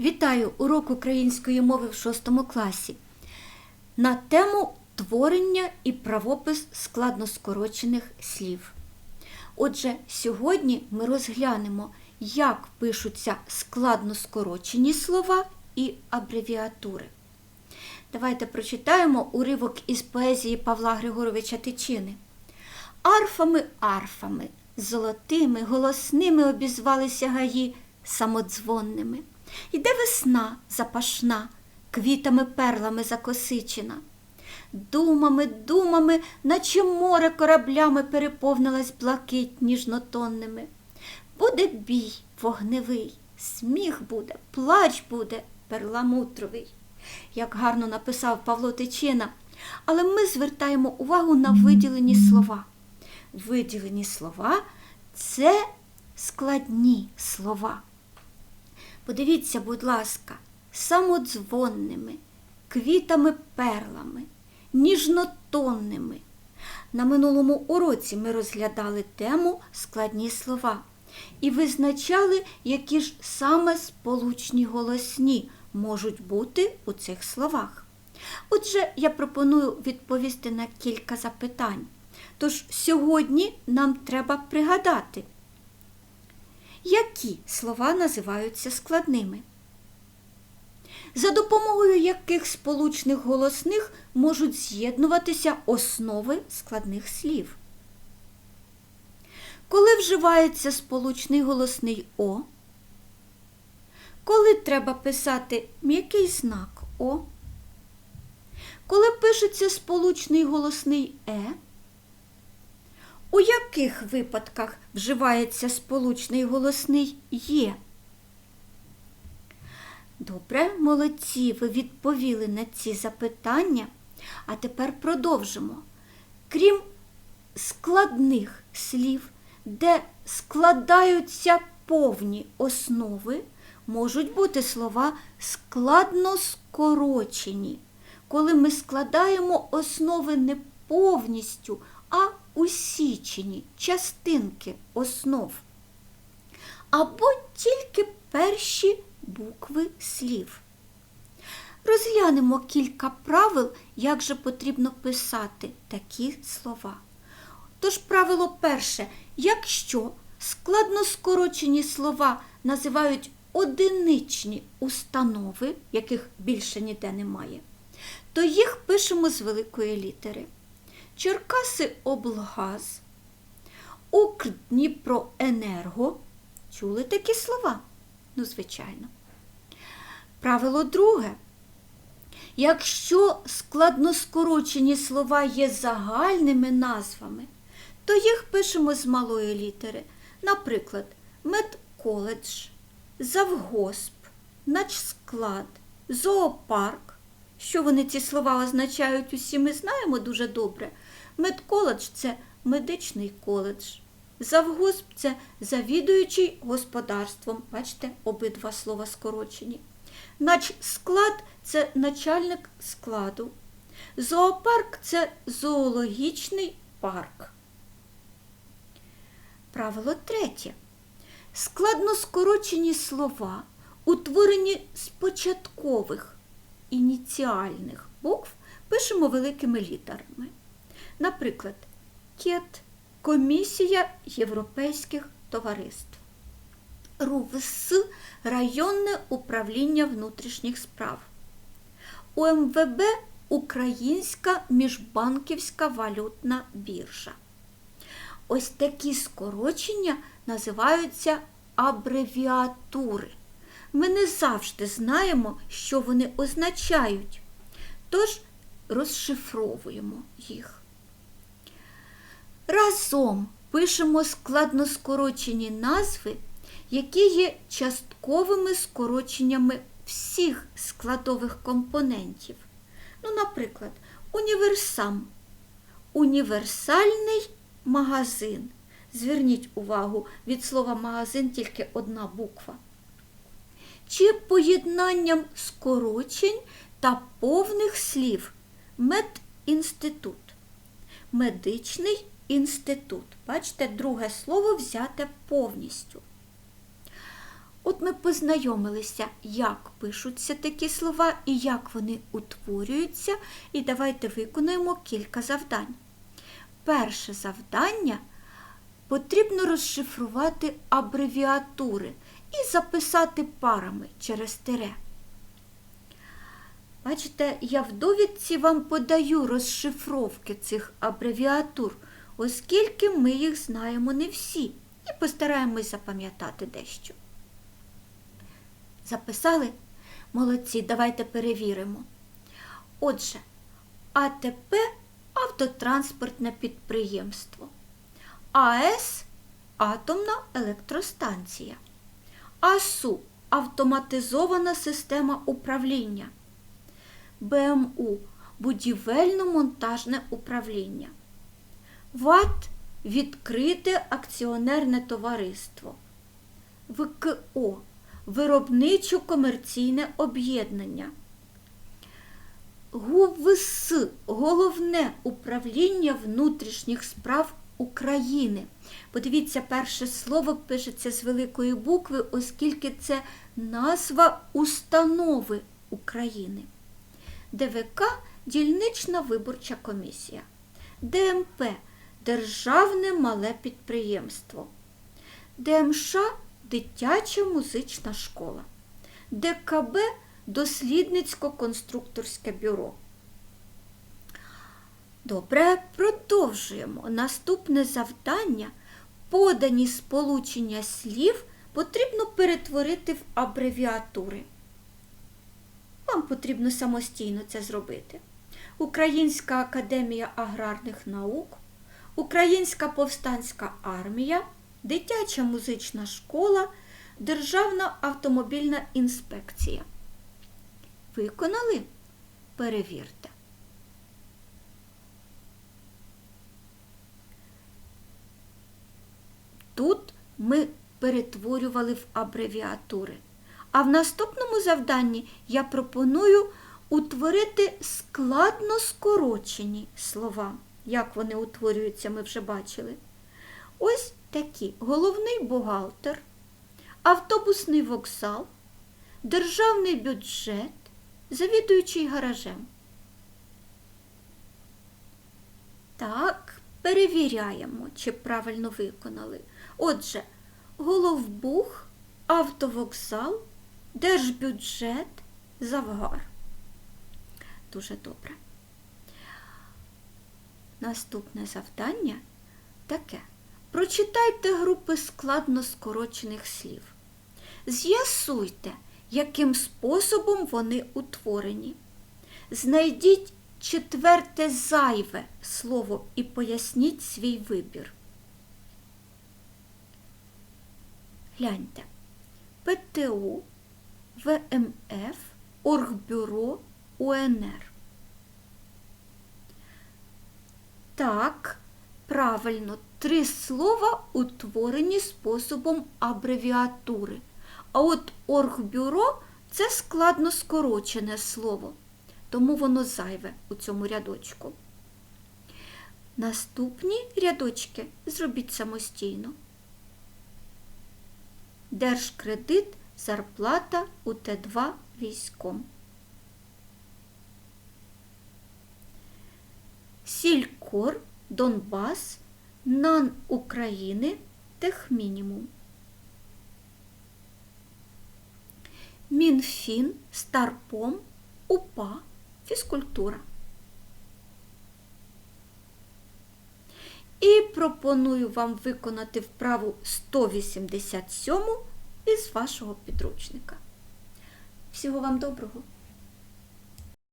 Вітаю урок української мови в 6 класі на тему творення і правопис складноскорочених слів. Отже, сьогодні ми розглянемо, як пишуться складноскорочені слова і абревіатури. Давайте прочитаємо уривок із поезії Павла Григоровича Тичини. Арфами, арфами, золотими, голосними обізвалися гаї самодзвонними. Йде весна запашна, квітами перлами закосичена. Думами, думами, наче море кораблями переповнилась блакить ніжнотонними. Буде бій вогневий, сміх буде, плач буде перламутровий. Як гарно написав Павло Тичина, але ми звертаємо увагу на виділені слова. Виділені слова це складні слова. Подивіться, будь ласка, самодзвонними, квітами перлами, ніжнотонними. На минулому уроці ми розглядали тему складні слова і визначали, які ж саме сполучні голосні можуть бути у цих словах. Отже, я пропоную відповісти на кілька запитань. Тож сьогодні нам треба пригадати, які слова називаються складними, за допомогою яких сполучних голосних можуть з'єднуватися основи складних слів. Коли вживається сполучний голосний О, коли треба писати м'який знак О, коли пишеться сполучний голосний Е, у яких випадках вживається сполучний голосний Є? Добре, молодці, ви відповіли на ці запитання, а тепер продовжимо. Крім складних слів, де складаються повні основи, можуть бути слова складно скорочені, коли ми складаємо основи не повністю, а усічені частинки основ. Або тільки перші букви слів. Розглянемо кілька правил, як же потрібно писати такі слова. Тож правило перше, якщо складно скорочені слова називають одиничні установи, яких більше ніде немає, то їх пишемо з великої літери. Черкаси облгаз, Укрдніпроенерго. Чули такі слова? Ну, звичайно. Правило друге. Якщо складноскорочені слова є загальними назвами, то їх пишемо з малої літери. Наприклад, медколедж, завгосп, начсклад, зоопарк. Що вони ці слова означають, усі ми знаємо дуже добре. Медколедж це медичний коледж. Завгосп це завідуючий господарством. Бачите, обидва слова скорочені. Начсклад це начальник складу. Зоопарк це зоологічний парк. Правило третє. Складно скорочені слова, утворені з початкових ініціальних букв, пишемо великими літерами. Наприклад, КЕТ Комісія Європейських товариств. РУВС Районне управління внутрішніх справ. УМВБ Українська міжбанківська валютна біржа. Ось такі скорочення називаються абревіатури. Ми не завжди знаємо, що вони означають, тож розшифровуємо їх. Разом пишемо складно скорочені назви, які є частковими скороченнями всіх складових компонентів. Ну, наприклад, універсам, універсальний магазин. Зверніть увагу, від слова магазин тільки одна буква. Чи поєднанням скорочень та повних слів медінститут, медичний інститут. Бачите, друге слово взяте повністю. От ми познайомилися, як пишуться такі слова і як вони утворюються, і давайте виконаємо кілька завдань. Перше завдання потрібно розшифрувати абревіатури і записати парами через тире. Бачите, я в довідці вам подаю розшифровки цих абревіатур, оскільки ми їх знаємо не всі, і постараємось запам'ятати дещо. Записали? Молодці, давайте перевіримо. Отже, АТП автотранспортне підприємство. АЕС атомна електростанція. АСУ автоматизована система управління. БМУ будівельно-монтажне управління. ВАТ відкрите акціонерне товариство. ВКО виробничо-комерційне об'єднання. ГУВС Головне управління внутрішніх справ України. Подивіться, перше слово пишеться з великої букви, оскільки це назва установи України. ДВК Дільнична виборча комісія. ДМП Державне мале підприємство. ДМШ Дитяча музична школа. ДКБ Дослідницько-конструкторське бюро. Добре, продовжуємо. Наступне завдання подані сполучення слів потрібно перетворити в абревіатури. Вам потрібно самостійно це зробити. Українська академія аграрних наук, Українська повстанська армія, Дитяча музична школа, Державна автомобільна інспекція. Виконали? Перевірте. Тут ми перетворювали в абревіатури. А в наступному завданні я пропоную утворити складно скорочені слова. Як вони утворюються, ми вже бачили. Ось такі: головний бухгалтер, автобусний вокзал, державний бюджет, завідуючий гаражем. Так, перевіряємо, чи правильно виконали. Отже, головбух, автовокзал, держбюджет, завгар. Дуже добре. Наступне завдання таке. Прочитайте групи складно скорочених слів. З'ясуйте, яким способом вони утворені. Знайдіть четверте зайве слово і поясніть свій вибір. Гляньте. ПТУ, ВМФ, Оргбюро, УНР. Так, правильно, три слова утворені способом абревіатури. А от оргбюро це складно скорочене слово, тому воно зайве у цьому рядочку. Наступні рядочки зробіть самостійно. Держкредит, зарплата УТ2 військом. Сількор, Донбас, НАН України, Техмінімум. Мінфін, Старпом, УПА, фізкультура. І пропоную вам виконати вправу 187 із вашого підручника. Всього вам доброго!